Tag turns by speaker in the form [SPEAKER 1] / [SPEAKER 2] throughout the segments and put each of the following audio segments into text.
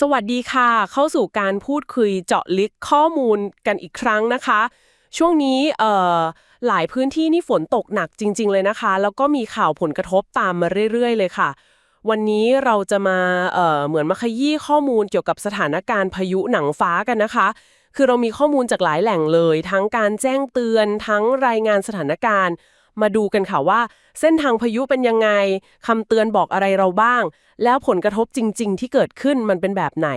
[SPEAKER 1] สวัสดีค่ะ เข้าสู่การพูดคุยเจาะลึกข้อมูลกันอีกครั้งนะคะ ช่วงนี้เอ่อหลายพื้นที่นี่ฝนตกหนักจริง ๆ เลยนะคะ แล้วก็มีข่าวผลกระทบตามมาเรื่อย ๆ เลยค่ะ วันนี้เราจะมาเอ่อเหมือนมาขยี้ข้อมูลเกี่ยวกับสถานการณ์พายุหนังฟ้ากันนะคะ คือเรามีข้อมูลจากหลายแหล่งเลย ทั้งการแจ้งเตือนทั้งรายงานสถานการณ์ มาดูกันค่ะว่า เส้นทางพายุเป็นยังไงคำเตือนบอกอะไรเราบ้าง แล้วผลกระทบจริง ๆ ที่เกิดขึ้นมันเป็นแบบไหน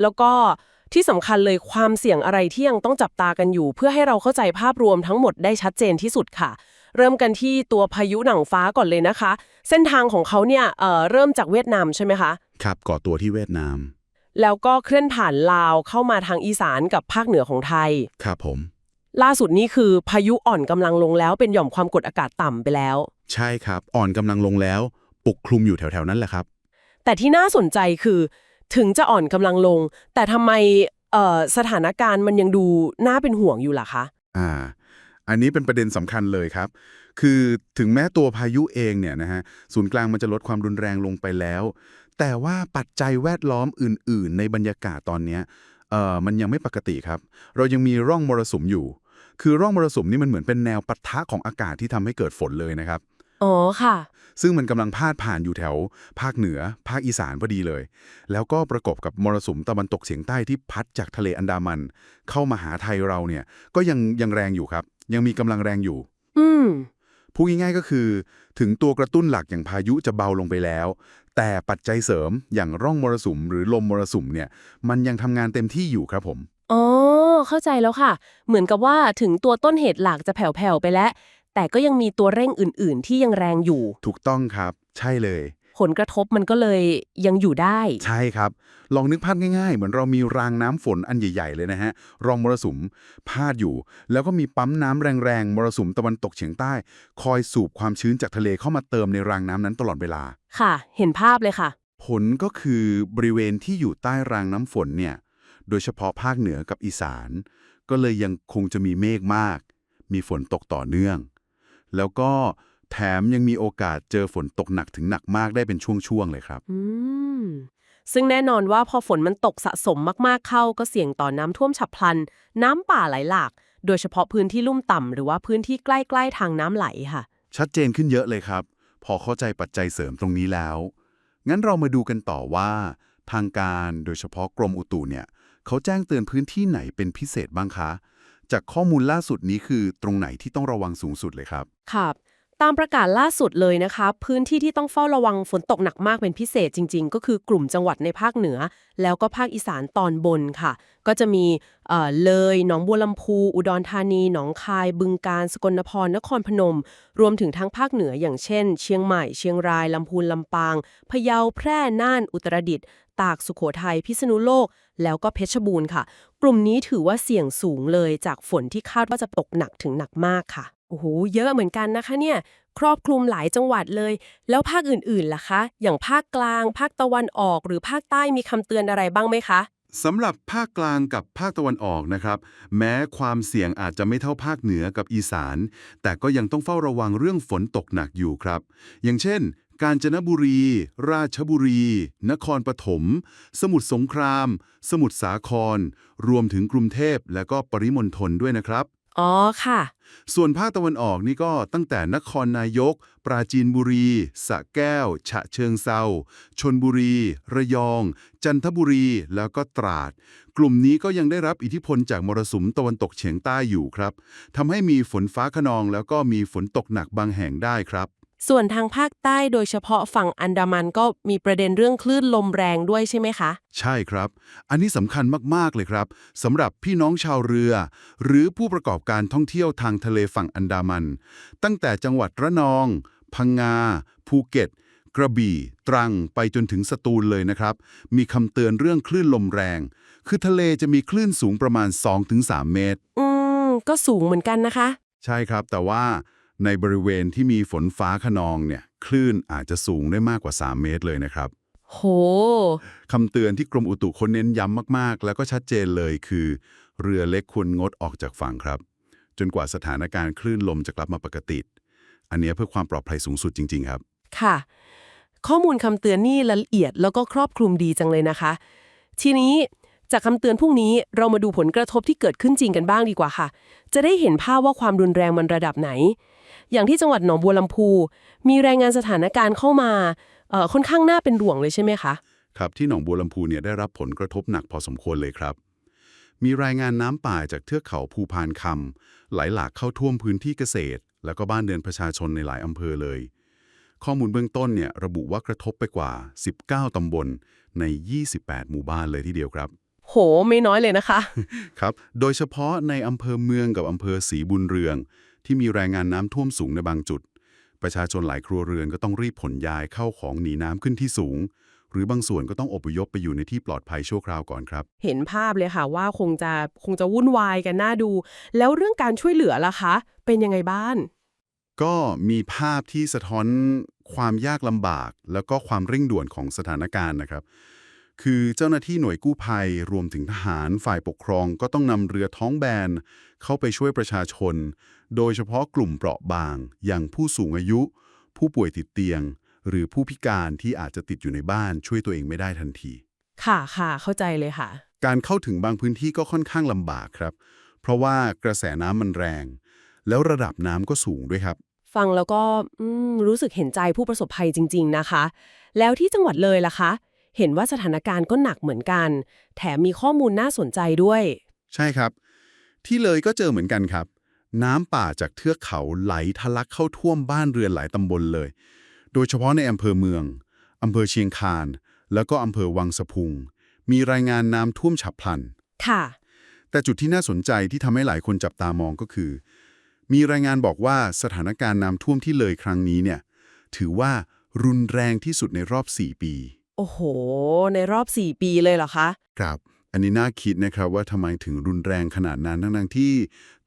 [SPEAKER 1] แล้วก็ที่สำคัญเลยความเสี่ยงอะไรที่ยังต้องจับตากันอยู่ เพื่อให้เราเข้าใจภาพรวมทั้งหมดได้ชัดเจนที่สุดค่ะ เริ่มกันที่ตัวพายุหนังฟ้าก่อนเลยนะคะ เส้นทางของเขาเนี่ยเอ่อเริ่มจากเวียดนามใช่ไหมคะ
[SPEAKER 2] ครับก่อตัวที่เวียดนาม
[SPEAKER 1] แล้วก็เคลื่อนผ่านลาวเข้ามาทางอีสานกับภาคเหนือของไทย
[SPEAKER 2] ครับผม
[SPEAKER 1] ล่าสุดนี้คือพายุอ่อนกำลังลงแล้ว เป็นหย่อมความกดอากาศต่ำไปแล้ว
[SPEAKER 2] ใช่ครับ อ่อนกำลังลงแล้ว ปกคลุมอยู่แถวๆนั้นแหละครับ
[SPEAKER 1] แต่ที่น่าสนใจคือ ถึงจะอ่อนกำลังลง แต่ทำไมเอ่อสถานการณ์มันยังดูน่าเป็นห่วงอยู่ล่ะคะ
[SPEAKER 2] อ่า อันนี้เป็นประเด็นสำคัญเลยครับ คือถึงแม้ตัวพายุเองเนี่ยนะฮะ ศูนย์กลางมันจะลดความรุนแรงลงไปแล้ว แต่ว่าปัจจัยแวดล้อมอื่น ๆ ในบรรยากาศตอนเนี้ยเอ่อมันยังไม่ปกติครับ เรายังมีร่องมรสุมอยู่ คือร่องมรสุมนี่มันเหมือนเป็นแนวปะทะของอากาศที่ทำให้เกิดฝนเลยนะครับ
[SPEAKER 1] อ๋อค่ะ
[SPEAKER 2] ซึ่งมันกำลังพาดผ่านอยู่แถว ภาคเหนือ ภาคอีสานพอดีเลย แล้วก็ประกอบกับมรสุมตะวันตกเฉียงใต้ที่พัดจากทะเลอันดามัน เข้ามาหาไทยเราเนี่ย ก็ยังยังแรงอยู่ครับ ยังมีกำลังแรงอยู่
[SPEAKER 1] อืม
[SPEAKER 2] พูดง่ายๆก็คือ ถึงตัวกระตุ้นหลักอย่างพายุจะเบาลงไปแล้ว แต่ปัจจัยเสริมอย่างร่องมรสุมหรือลมมรสุมเนี่ย มันยังทำงานเต็มที่อยู่ครับผม
[SPEAKER 1] อ๋อ เข้าใจแล้วค่ะ เหมือนกับว่าถึงตัวต้นเหตุหลักจะแผ่วๆไปแล้ว แต่ก็ยังมีตัวเร่งอื่น ๆ ที่ยังแรงอยู่
[SPEAKER 2] ถูกต้องครับ ใช่เลย
[SPEAKER 1] ผลกระทบมันก็เลยยังอยู่ได้
[SPEAKER 2] ใช่ครับ ลองนึกภาพง่ายๆ เหมือนเรามีรางน้ำฝนอันใหญ่ ๆ เลยนะฮะ รองมรสุมพาดอยู่ แล้วก็มีปั๊มน้ำแรงๆ มรสุมตะวันตกเฉียงใต้ คอยสูบความชื้นจากทะเลเข้ามาเติมในรางน้ำนั้นตลอดเวลา
[SPEAKER 1] ค่ะ เห็นภาพเลยค่ะ
[SPEAKER 2] ผลก็คือบริเวณที่อยู่ใต้รางน้ำฝนเนี่ย โดยเฉพาะภาคเหนือกับอีสาน ก็เลยยังคงจะมีเมฆมาก มีฝนตกต่อเนื่อง แล้วก็แถมยังมีโอกาสเจอฝนตกหนักถึงหนักมากได้เป็นช่วงๆเลยครับ
[SPEAKER 1] อืม ซึ่งแน่นอนว่าพอฝนมันตกสะสมมากๆเข้าก็เสี่ยงต่อน้ำท่วมฉับพลัน น้ำป่าไหลหลาก โดยเฉพาะพื้นที่ลุ่มต่ำหรือว่าพื้นที่ใกล้ๆทางน้ำไหลค่ะ
[SPEAKER 2] ชัดเจนขึ้นเยอะเลยครับ พอเข้าใจปัจจัยเสริมตรงนี้แล้ว งั้นเรามาดูกันต่อว่า ทางการโดยเฉพาะกรมอุตุเนี่ย เขาแจ้งเตือนพื้นที่ไหนเป็นพิเศษบ้างคะ จากข้อมูลล่าสุดนี้คือตรงไหนที่ต้องระวังสูงสุดเลยครับ
[SPEAKER 1] ครับ ตามประกาศล่าสุดเลยนะคะ พื้นที่ที่ต้องเฝ้าระวังฝนตกหนักมากเป็นพิเศษจริง ๆ ก็คือกลุ่มจังหวัดในภาคเหนือ แล้วก็ภาคอีสานตอนบนค่ะ ก็จะมีเอ่อเลยหนองบัวลำพู อุดรธานีหนองคาย บึงกาฬสกลนครนครพนม รวมถึงทั้งภาคเหนืออย่างเช่น เชียงใหม่ เชียงรายลำพูนลำปางพะเยาแพร่น่านอุตรดิตถ์ตากสุโขทัยพิษณุโลก แล้วก็เพชรบูรณ์ค่ะ กลุ่มนี้ถือว่าเสี่ยงสูงเลยจากฝนที่คาดว่าจะตกหนักถึงหนักมากค่ะ โอ้โห เยอะเหมือนกันนะคะเนี่ย ครอบคลุมหลายจังหวัดเลย แล้วภาคอื่นๆล่ะคะ อย่างภาคกลาง ภาคตะวันออก หรือภาคใต้มีคำเตือนอะไรบ้างไหมคะ
[SPEAKER 2] สำหรับภาคกลางกับภาคตะวันออกนะครับ แม้ความเสี่ยงอาจจะไม่เท่าภาคเหนือกับอีสาน แต่ก็ยังต้องเฝ้าระวังเรื่องฝนตกหนักอยู่ครับ อย่างเช่น กาญจนบุรี ราชบุรี นครปฐม สมุทรสงคราม สมุทรสาคร รวมถึงกรุงเทพและก็ปริมณฑลด้วยนะครับ
[SPEAKER 1] อ๋อค่ะ
[SPEAKER 2] ส่วนภาคตะวันออกนี่ก็ตั้งแต่นครนายก ปราจีนบุรีสระแก้ว ฉะเชิงเซาชนบุรี ระยอง จันทบุรี แล้วก็ตราด กลุ่มนี้ก็ยังได้รับอิทธิพลจากมรสุมตะวันตกเฉียงใต้อยู่ครับทำให้มีฝนฟ้าขนองแล้วก็มีฝนตกหนักบางแห่งได้ครับ
[SPEAKER 1] ส่วนทางภาคใต้โดยเฉพาะฝั่งอันดามันก็มีประเด็นเรื่องคลื่นลมแรงด้วยใช่ไหมคะ
[SPEAKER 2] ใช่ครับ อันนี้สำคัญมาก ๆ เลยครับสำหรับพี่น้องชาวเรือ หรือผู้ประกอบการท่องเที่ยวทางทะเลฝั่งอันดามัน ตั้งแต่จังหวัดระนอง พังงา ภูเก็ต กระบี่ ตรังไปจนถึงสตูลเลยนะครับ มีคำเตือนเรื่องคลื่นลมแรง คือทะเลจะมีคลื่นสูงประมาณ 2-3 เมตร
[SPEAKER 1] อืม ก็สูงเหมือนกันนะคะ
[SPEAKER 2] ใช่ครับแต่ว่า ในบริเวณที่มีฝนฟ้าขนองเนี่ยคลื่นอาจจะสูงได้มากกว่า 3 เมตรเลยนะครับ
[SPEAKER 1] โห
[SPEAKER 2] คำเตือนที่กรมอุตุเขาเน้นย้ำมากๆ แล้วก็ชัดเจนเลยคือ เรือเล็กควรงดออกจากฝั่งครับ จนกว่าสถานการณ์คลื่นลมจะกลับมาปกติ อันเนี้ยเพื่อความปลอดภัยสูงสุดจริง ๆ ครับ
[SPEAKER 1] ค่ะ ข้อมูลคำเตือนนี่ละเอียดแล้วก็ครอบคลุมดีจังเลยนะคะ ทีนี้จากคำเตือนพวกนี้เรามาดูผลกระทบที่เกิดขึ้นจริงกันบ้างดีกว่าค่ะ จะได้เห็นภาพว่าความรุนแรงมันระดับไหน อย่างที่จังหวัดหนองบัวลำพู มีรายงานสถานการณ์เข้ามาเอ่อค่อนข้างน่าเป็นห่วงเลยใช่ไหมคะ
[SPEAKER 2] ครับที่หนองบัวลำพูเนี่ยได้รับผลกระทบหนักพอสมควรเลยครับ มีรายงานน้ำป่าจากเทือกเขาภูพานคำไหลหลากเข้าท่วมพื้นที่เกษตร แล้วก็บ้านเรือนประชาชนในหลายอำเภอเลย ข้อมูลเบื้องต้นเนี่ยระบุว่ากระทบไปกว่า 19ตำบลใน 28 หมู่บ้านเลยทีเดียวครับ
[SPEAKER 1] โหไม่น้อยเลยนะคะ
[SPEAKER 2] ครับ โดยเฉพาะในอำเภอเมืองกับอำเภอศรีบุญเรือง ที่มีรายงานน้ำท่วมสูงในบางจุด ประชาชนหลายครัวเรือนก็ต้องรีบขนย้ายเข้าของหนีน้ำขึ้นที่สูง หรือบางส่วนก็ต้องอพยพไปอยู่ในที่ปลอดภัยชั่วคราวก่อนครับ
[SPEAKER 1] เห็นภาพเลยค่ะว่าคงจะคงจะวุ่นวายกันน่าดู แล้วเรื่องการช่วยเหลือล่ะคะ เป็นยังไงบ้าง
[SPEAKER 2] ก็มีภาพที่สะท้อนความยากลำบาก แล้วก็ความเร่งด่วนของสถานการณ์นะครับ คือเจ้าหน้าที่หน่วยกู้ภัยรวมถึงทหารฝ่ายปกครองก็ต้องนำเรือท้องแบน เข้าไปช่วยประชาชน โดยเฉพาะกลุ่มเปราะบาง อย่างผู้สูงอายุ ผู้ป่วยติดเตียง หรือผู้พิการที่อาจจะติดอยู่ในบ้านช่วยตัวเองไม่ได้ทันที
[SPEAKER 1] ค่ะค่ะเข้าใจเลยค่ะ
[SPEAKER 2] การเข้าถึงบางพื้นที่ก็ค่อนข้างลำบากครับ เพราะว่ากระแสน้ำมันแรง แล้วระดับน้ำก็สูงด้วยครับ
[SPEAKER 1] ฟังแล้วก็อืมรู้สึกเห็นใจผู้ประสบภัยจริง ๆ นะคะ แล้วที่จังหวัดเลยล่ะคะ เห็นว่าสถานการณ์ก็หนักเหมือนกัน แถมมีข้อมูลน่าสนใจด้วย
[SPEAKER 2] ใช่ครับ ที่เลยก็เจอเหมือนกันครับ น้ำป่าจากเทือกเขาไหลทะลักเข้าท่วมบ้านเรือนหลายตำบลเลย โดยเฉพาะในอำเภอเมืองอำเภอเชียงคาน แล้วก็อำเภอวังสะพุง มีรายงานน้ำท่วมฉับพลัน
[SPEAKER 1] ค่ะ
[SPEAKER 2] แต่จุดที่น่าสนใจที่ทำให้หลายคนจับตามองก็คือ มีรายงานบอกว่าสถานการณ์น้ำท่วมที่เลยครั้งนี้เนี่ย ถือว่ารุนแรงที่สุดในรอบ 4 ปี
[SPEAKER 1] โอ้โห ในรอบ 4 ปีเลยเหรอคะ
[SPEAKER 2] ครับ อันนี้น่าคิดนะครับว่าทำไมถึงรุนแรงขนาดนั้นทั้งๆที่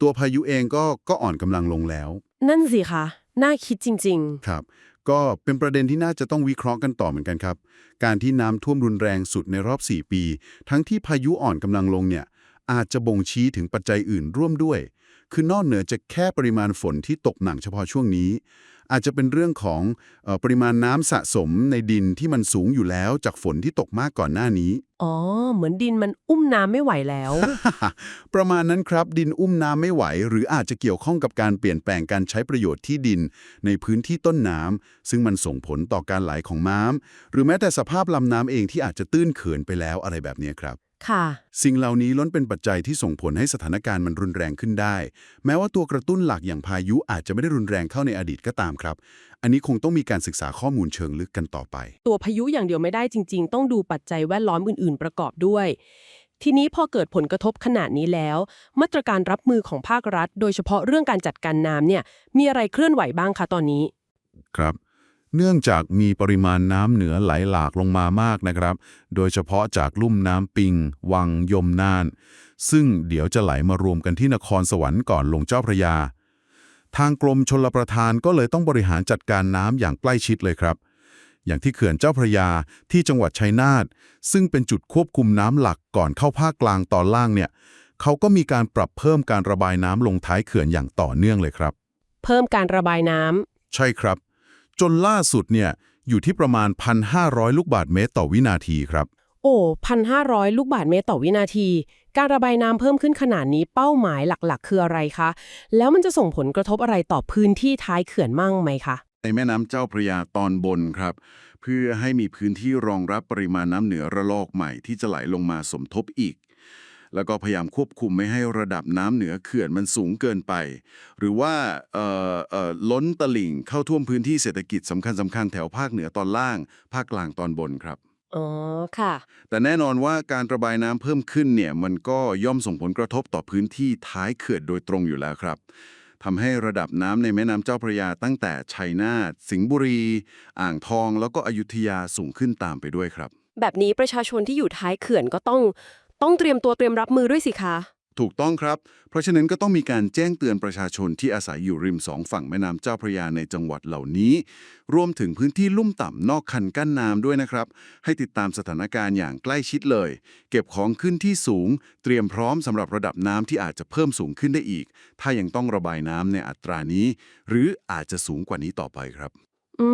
[SPEAKER 2] ตัวพายุเองก็ก็อ่อนกำลังลงแล้ว
[SPEAKER 1] นั่นสิคะ น่าคิดจริง
[SPEAKER 2] ครับ ก็เป็นประเด็นที่น่าจะต้องวิเคราะห์กันต่อเหมือนกันครับ การที่น้ำท่วมรุนแรงสุดในรอบ 4 ปี ทั้งที่พายุอ่อนกำลังลงเนี่ย อาจจะบ่งชี้ถึงปัจจัยอื่นร่วมด้วย คือนอกเหนือจากแค่ปริมาณฝนที่ตกหนักเฉพาะช่วงนี้ อาจจะเป็นเรื่องของเออปริมาณน้ำสะสมในดินที่มันสูงอยู่แล้วจากฝนที่ตกมากก่อนหน้านี้
[SPEAKER 1] ๆอ๋อ เหมือนดินมันอุ้มน้ำไม่ไหวแล้ว
[SPEAKER 2] ประมาณนั้นครับดินอุ้มน้ำไม่ไหว หรืออาจจะเกี่ยวข้องกับการเปลี่ยนแปลงการใช้ประโยชน์ที่ดิน ในพื้นที่ต้นน้ำซึ่งมันส่งผลต่อการไหลของน้ำหรือแม้แต่สภาพลำน้ำเองที่อาจจะตื้นเขินไปแล้วอะไรแบบนี้ครับ
[SPEAKER 1] ค่ะ
[SPEAKER 2] สิ่งเหล่านี้ล้วนเป็นปัจจัยที่ส่งผลให้สถานการณ์มันรุนแรงขึ้นได้ แม้ว่าตัวกระตุ้นหลักอย่างพายุอาจจะไม่ได้รุนแรงเข้าในอดีตก็ตามครับ อันนี้คงต้องมีการศึกษาข้อมูลเชิงลึกกันต่อไป
[SPEAKER 1] ตัวพายุอย่างเดียวไม่ได้จริง ๆ ต้องดูปัจจัยแวดล้อมอื่น ๆ ประกอบด้วย ทีนี้พอเกิดผลกระทบขนาดนี้แล้ว มาตรการรับมือของภาครัฐ โดยเฉพาะเรื่องการจัดการน้ำเนี่ยมีอะไรเคลื่อนไหวบ้างคะตอนนี้
[SPEAKER 2] ครับ เนื่องจากมีปริมาณน้ำเหนือไหลหลากลงมามากนะครับ โดยเฉพาะจากลุ่มน้ำปิง วังยมน่าน ซึ่งเดี๋ยวจะไหลมารวมกันที่นครสวรรค์ก่อนลงเจ้าพระยา ทางกรมชลประทานก็เลยต้องบริหารจัดการน้ำอย่างใกล้ชิดเลยครับ อย่างที่เขื่อนเจ้าพระยาที่จังหวัดชัยนาทซึ่งเป็นจุดควบคุมน้ำหลักก่อนเข้าภาคกลางตอนล่างเนี่ยเขาก็มีการปรับเพิ่มการระบายน้ำลงท้ายเขื่อนอย่างต่อเนื่องเลยครับ
[SPEAKER 1] เพิ่มการระบายน้ำ
[SPEAKER 2] ใช่ครับ จนล่าสุดเนี่ยอยู่ที่ประมาณ 1,500 ลูกบาศก์เมตรต่อวินาทีครับ
[SPEAKER 1] โอ้พันห้าร้อยลูกบาทเมตรต่อวินาที การระบายน้ำเพิ่มขึ้นขนาดนี้เป้าหมายหลักๆ คืออะไรคะ แล้วมันจะส่งผลกระทบอะไรต่อพื้นที่ท้ายเขื่อนมั่งไหมคะ
[SPEAKER 2] ในแม่น้ำเจ้าพระยาตอนบนครับ เพื่อให้มีพื้นที่รองรับปริมาณน้ำเหนือระลอกใหม่ที่จะไหลลงมาสมทบอีก แล้วก็พยายามควบคุมไม่ให้ระดับน้ำเหนือเขื่อนมันสูงเกินไป หรือว่าเอ่อเอ่อล้นตลิ่งเข้าท่วมพื้นที่เศรษฐกิจสำคัญสำคัญๆแถวภาคเหนือตอนล่าง ภาคกลางตอนบนครับ
[SPEAKER 1] อ๋อค่ะ
[SPEAKER 2] แต่แน่นอนว่าการระบายน้ำเพิ่มขึ้นเนี่ยมันก็ย่อมส่งผลกระทบต่อพื้นที่ท้ายเขื่อนโดยตรงอยู่แล้วครับทำให้ระดับน้ำในแม่น้ำเจ้าพระยาตั้งแต่ชัยนาทสิงห์บุรี อ่างทอง แล้วก็อยุธยาสูงขึ้นตามไปด้วยครับ
[SPEAKER 1] แบบนี้ประชาชนที่อยู่ท้ายเขื่อนก็ต้อง ต้องเตรียมตัวเตรียมรับมือด้วยสิคะ
[SPEAKER 2] ถูกต้องครับ เพราะฉะนั้นก็ต้องมีการแจ้งเตือนประชาชนที่อาศัยอยู่ริมสองฝั่งแม่น้ำเจ้าพระยาในจังหวัดเหล่านี้ รวมถึงพื้นที่ลุ่มต่ำนอกคันกั้นน้ำด้วยนะครับ ให้ติดตามสถานการณ์อย่างใกล้ชิดเลย เก็บของขึ้นที่สูง เตรียมพร้อมสำหรับระดับน้ำที่อาจจะเพิ่มสูงขึ้นได้อีก ถ้ายังต้องระบายน้ำในอัตรานี้ หรืออาจจะสูงกว่านี้ต่อไปครับ
[SPEAKER 1] อื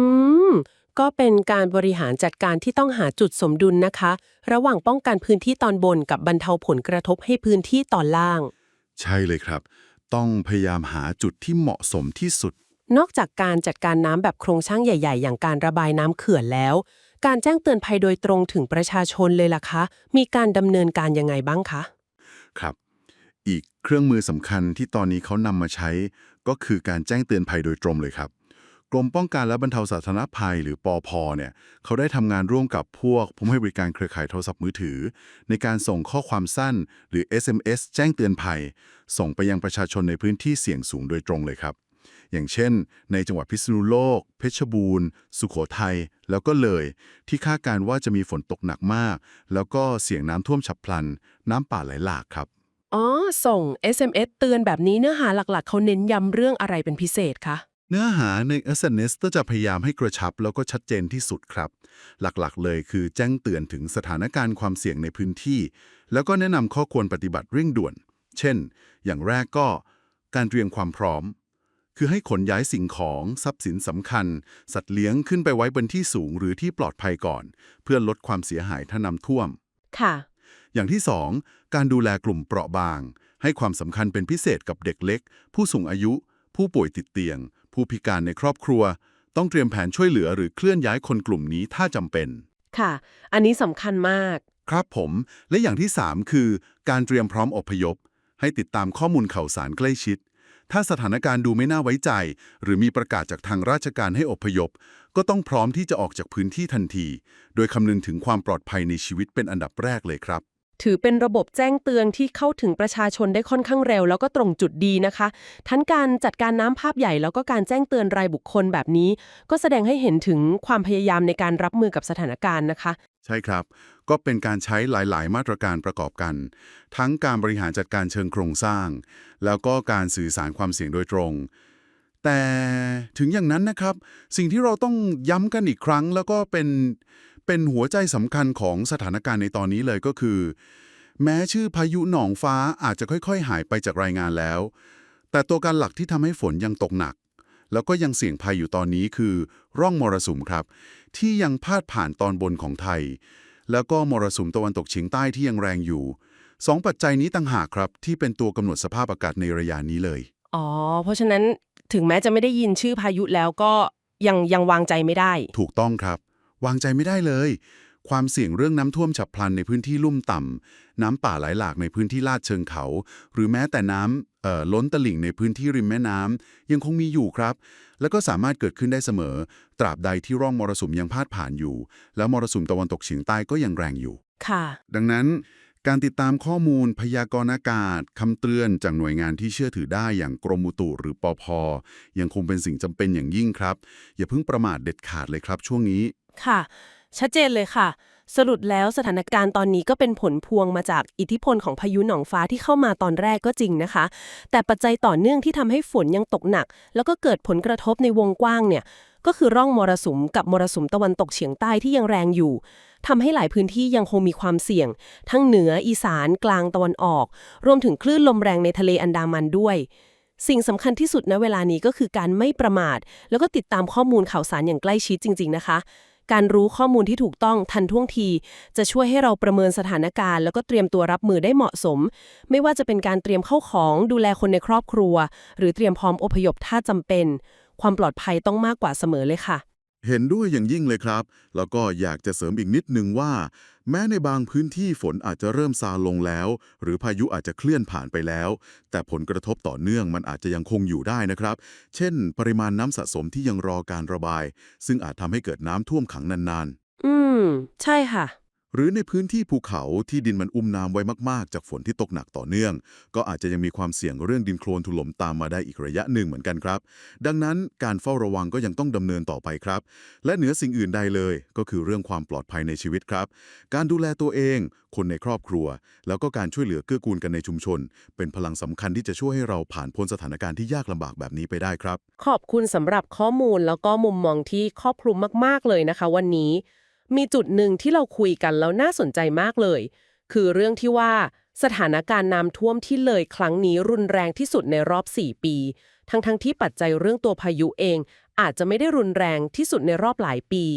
[SPEAKER 1] ม ก็เป็นการบริหารจัดการที่ต้องหาจุดสมดุลนะคะ ระหว่างป้องกันพื้นที่ตอนบนกับบรรเทาผลกระทบให้พื้นที่ตอนล่าง
[SPEAKER 2] ใช่เลยครับ ต้องพยายามหาจุดที่เหมาะสมที่สุด
[SPEAKER 1] นอกจากการจัดการน้ำแบบโครงสร้างใหญ่ ๆ อย่างการระบายน้ำเขื่อนแล้ว การแจ้งเตือนภัยโดยตรงถึงประชาชนเลยล่ะคะ มีการดำเนินการยังไงบ้างคะ
[SPEAKER 2] ครับ อีกเครื่องมือสำคัญที่ตอนนี้เขานำมาใช้ ก็คือการแจ้งเตือนภัยโดยตรงเลยครับ กรมป้องกันและบรรเทาสาธารณภัยหรือปอพเนี่ยเขาได้ทำงานร่วมกับพวกผู้ให้บริการเครือข่ายโทรศัพท์มือถือ ในการส่งข้อความสั้นหรือ SMS แจ้งเตือนภัย ส่งไปยังประชาชนในพื้นที่เสี่ยงสูงโดยตรงเลยครับ อย่างเช่น ในจังหวัดพิษณุโลก เพชรบูรณ์ สุโขทัยแล้วก็เลย ที่คาดการณ์ว่าจะมีฝนตกหนักมาก แล้วก็เสี่ยงน้ำท่วมฉับพลัน น้ำป่าไหลหลากครับ
[SPEAKER 1] อ๋อส่ง SMS เตือนแบบนี้เนื้อหาหลักๆ เขาเน้นย้ำเรื่องอะไรเป็นพิเศษคะ
[SPEAKER 2] เนื้อหาใน SNS ก็จะพยายามให้กระชับแล้วก็ชัดเจนที่สุดครับ หลักๆ เลยคือแจ้งเตือนถึงสถานการณ์ความเสี่ยงในพื้นที่ แล้วก็แนะนำข้อควรปฏิบัติเร่งด่วน เช่น อย่างแรกก็การเตรียมความพร้อม คือให้ขนย้ายสิ่งของทรัพย์สินสำคัญ สัตว์เลี้ยงขึ้นไปไว้บนที่สูงหรือที่ปลอดภัยก่อน เพื่อลดความเสียหายถ้าน้ำท่วม
[SPEAKER 1] ค่ะ
[SPEAKER 2] อย่างที่ 2 การดูแลกลุ่มเปราะบาง ให้ความสำคัญเป็นพิเศษกับเด็กเล็ก ผู้สูงอายุ ผู้ป่วยติดเตียง ผู้พิการในครอบครัว ต้องเตรียมแผนช่วยเหลือหรือเคลื่อนย้ายคนกลุ่มนี้ถ้าจำเป็น
[SPEAKER 1] ค่ะ อันนี้สำคัญมาก
[SPEAKER 2] ครับผม และอย่างที่ 3 คือ การเตรียมพร้อมอพยพ ให้ติดตามข้อมูลข่าวสารใกล้ชิด ถ้าสถานการณ์ดูไม่น่าไว้ใจ หรือมีประกาศจากทางราชการให้อพยพ ก็ต้องพร้อมที่จะออกจากพื้นที่ทันที โดยคำนึงถึงความปลอดภัยในชีวิตเป็นอันดับแรกเลยครับ
[SPEAKER 1] ถือเป็นระบบแจ้งเตือนที่เข้าถึงประชาชนได้ค่อนข้างเร็ว แล้วก็ตรงจุดดีนะคะ ทั้งการจัดการน้ำภาพใหญ่แล้วก็การแจ้งเตือนรายบุคคลแบบนี้ ก็แสดงให้เห็นถึงความพยายามในการรับมือกับสถานการณ์นะคะ
[SPEAKER 2] ใช่ครับ ก็เป็นการใช้หลาย ๆ มาตรการประกอบกัน ทั้งการบริหารจัดการเชิงโครงสร้าง แล้วก็การสื่อสารความเสี่ยงโดยตรงแต่ถึงอย่างนั้นนะครับ สิ่งที่เราต้องย้ำกันอีกครั้ง แล้วก็เป็น เป็นหัวใจสำคัญของสถานการณ์ในตอนนี้เลยก็คือ แม้ชื่อพายุหนองฟ้าอาจจะค่อยๆ หายไปจากรายงานแล้ว แต่ตัวการหลักที่ทำให้ฝนยังตกหนัก แล้วก็ยังเสี่ยงภัยอยู่ตอนนี้คือ ร่องมรสุมครับ ที่ยังพาดผ่านตอนบนของไทย แล้วก็มรสุมตะวันตกเฉียงใต้ที่ยังแรงอยู่สองปัจจัยนี้ต่างหากครับ ที่เป็นตัวกำหนดสภาพอากาศในระยะนี้เลย
[SPEAKER 1] อ๋อ เพราะฉะนั้นถึงแม้จะไม่ได้ยินชื่อพายุแล้วก็ยังยังวางใจไม่ได้
[SPEAKER 2] ถูกต้องครับ วางใจไม่ได้เลย ความเสี่ยงเรื่องน้ำท่วมฉับพลันในพื้นที่ลุ่มต่ำน้ำป่าไหลหลากในพื้นที่ลาดเชิงเขา หรือแม้แต่น้ำเอ่อล้นตลิ่งในพื้นที่ริมแม่น้ำยังคงมีอยู่ครับ แล้วก็สามารถเกิดขึ้นได้เสมอ ตราบใดที่ร่องมรสุมยังพาดผ่านอยู่ แล้วมรสุมตะวันตกเฉียงใต้ก็ยังแรงอยู่
[SPEAKER 1] ค่ะ
[SPEAKER 2] ดังนั้น การติดตามข้อมูลพยากรณ์อากาศคำเตือนจากหน่วยงานที่เชื่อถือได้อย่างกรมอุตุหรือปอพยังคงเป็นสิ่งจำเป็นอย่างยิ่งครับ อย่าเพิ่งประมาทเด็ดขาดเลยครับช่วงนี้
[SPEAKER 1] ค่ะ ชัดเจนเลยค่ะ สรุปแล้วสถานการณ์ตอนนี้ก็เป็นผลพวงมาจากอิทธิพลของพายุหนองฟ้าที่เข้ามาตอนแรกก็จริงนะคะ แต่ปัจจัยต่อเนื่องที่ทำให้ฝนยังตกหนัก แล้วก็เกิดผลกระทบในวงกว้างเนี่ยก็คือร่องมรสุมกับมรสุมตะวันตกเฉียงใต้ที่ยังแรงอยู่ ทำให้หลายพื้นที่ยังคงมีความเสี่ยง ทั้งเหนืออีสานกลางตะวันออก รวมถึงคลื่นลมแรงในทะเลอันดามันด้วย สิ่งสำคัญที่สุดณเวลานี้ก็คือการไม่ประมาท แล้วก็ติดตามข้อมูลข่าวสารอย่างใกล้ชิดจริง ๆ นะคะ การรู้ข้อมูลที่ถูกต้องทันท่วงที จะช่วยให้เราประเมินสถานการณ์ แล้วก็เตรียมตัวรับมือได้เหมาะสม ไม่ว่าจะเป็นการเตรียมเข้าของดูแลคนในครอบครัว หรือเตรียมพร้อมอพยพถ้าจำเป็น ความปลอดภัยต้องมากกว่าเสมอเลยค่ะ
[SPEAKER 2] เห็นด้วยอย่างยิ่งเลยครับ แล้วก็อยากจะเสริมอีกนิดนึงว่า แม้ในบางพื้นที่ฝนอาจจะเริ่มซาลงแล้ว หรือพายุอาจจะเคลื่อนผ่านไปแล้ว แต่ผลกระทบต่อเนื่องมันอาจจะยังคงอยู่ได้นะครับ เช่น ปริมาณน้ำสะสมที่ยังรอการระบาย ซึ่งอาจทำให้เกิดน้ำท่วมขังนานๆ
[SPEAKER 1] อืม ใช่ค่ะ
[SPEAKER 2] หรือในพื้นที่ภูเขาที่ดินมันอุ้มน้ำไว้มากๆ จากฝนที่ตกหนักต่อเนื่อง ก็อาจจะยังมีความเสี่ยงเรื่องดินโคลนถล่มตามมาได้อีกระยะหนึ่งเหมือนกันครับ ดังนั้นการเฝ้าระวังก็ยังต้องดำเนินต่อไปครับ และเหนือสิ่งอื่นใดเลย ก็คือเรื่องความปลอดภัยในชีวิตครับ การดูแลตัวเอง คนในครอบครัว แล้วก็การช่วยเหลือเกื้อกูลกันในชุมชน เป็นพลังสำคัญที่จะช่วยให้เราผ่านพ้นสถานการณ์ที่ยากลำบากแบบนี้ไปได้ครับ
[SPEAKER 1] ขอบคุณสำหรับข้อมูลแล้วก็มุมมองที่ครอบคลุมมาก ๆเลยนะคะ วันนี้ มีจุดหนึ่งที่เราคุยกันแล้วน่าสนใจมากเลย คือเรื่องที่ว่าสถานการณ์น้ำท่วมที่เลยครั้งนี้รุนแรงที่สุดในรอบ 4 ปี ทั้งๆทที่ปัจจัยเรื่องตัวพายุเอง อาจจะไม่ได้รุนแรงที่สุดในรอบหลายปี